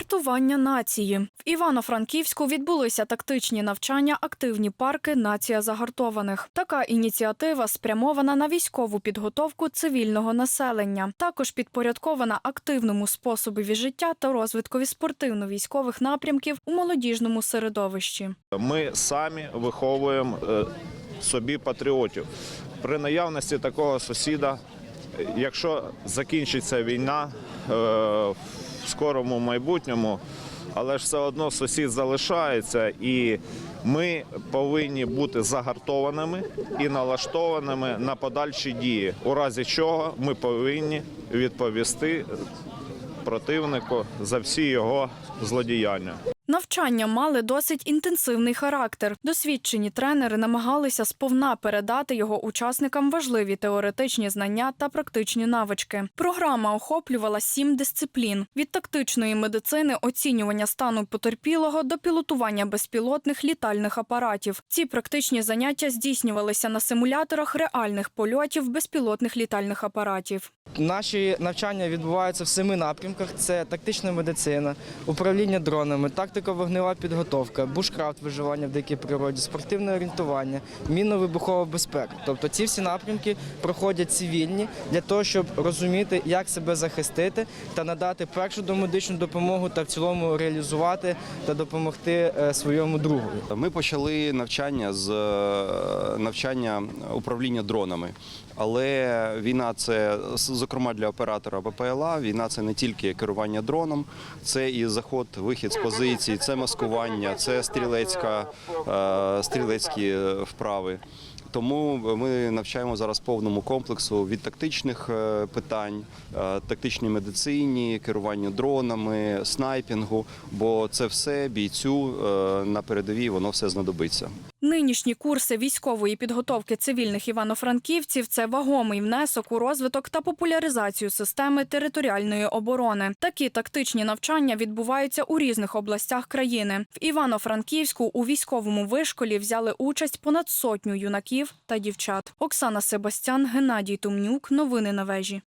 Гартування нації в Івано-Франківську відбулися тактичні навчання Активні парки Нація загартованих. Така ініціатива спрямована на військову підготовку цивільного населення. Також підпорядкована активному способові життя та розвиткові спортивно-військових напрямків у молодіжному середовищі. Ми самі виховуємо е, собі патріотів. При наявності такого сусіда, якщо закінчиться війна е, в скорому майбутньому, але ж все одно сусід залишається, і ми повинні бути загартованими і налаштованими на подальші дії, у разі чого ми повинні відповісти противнику за всі його злодіяння. Навчання мали досить інтенсивний характер. Досвідчені тренери намагалися сповна передати його учасникам важливі теоретичні знання та практичні навички. Програма охоплювала сім дисциплін: від тактичної медицини, оцінювання стану потерпілого до пілотування безпілотних літальних апаратів. Ці практичні заняття здійснювалися на симуляторах реальних польотів безпілотних літальних апаратів. Наші навчання відбуваються в семи напрямках: це тактична медицина, управління дронами, тактико-вогнева підготовка, бушкрафт виживання в дикій природі, спортивне орієнтування, мінно-вибухова безпека. Тобто ці всі напрямки проходять цивільні для того, щоб розуміти, як себе захистити та надати першу домедичну допомогу та в цілому реалізувати та допомогти е, своєму другу. Ми почали навчання з е, навчання управління дронами. Але війна це зокрема для оператора БПЛА. Війна це не тільки керування дроном, це і заход, вихід з позицій, це маскування, це стрілецька, е, стрілецькі вправи. Тому ми навчаємо зараз повному комплексу від тактичних е, питань, е, тактичній медицині, керуванню дронами, снайпінгу. Бо це все бійцю на передовій воно все знадобиться. Нинішні курси військової підготовки цивільних івано-франківців це вагомий внесок у розвиток та популяризацію системи територіальної оборони. Такі тактичні навчання відбуваються у різних областях країни. В Івано-Франківську у військовому вишколі взяли участь понад сотню юнаків та дівчат. Оксана Себастян, Геннадій Тумнюк. Новини на вежі.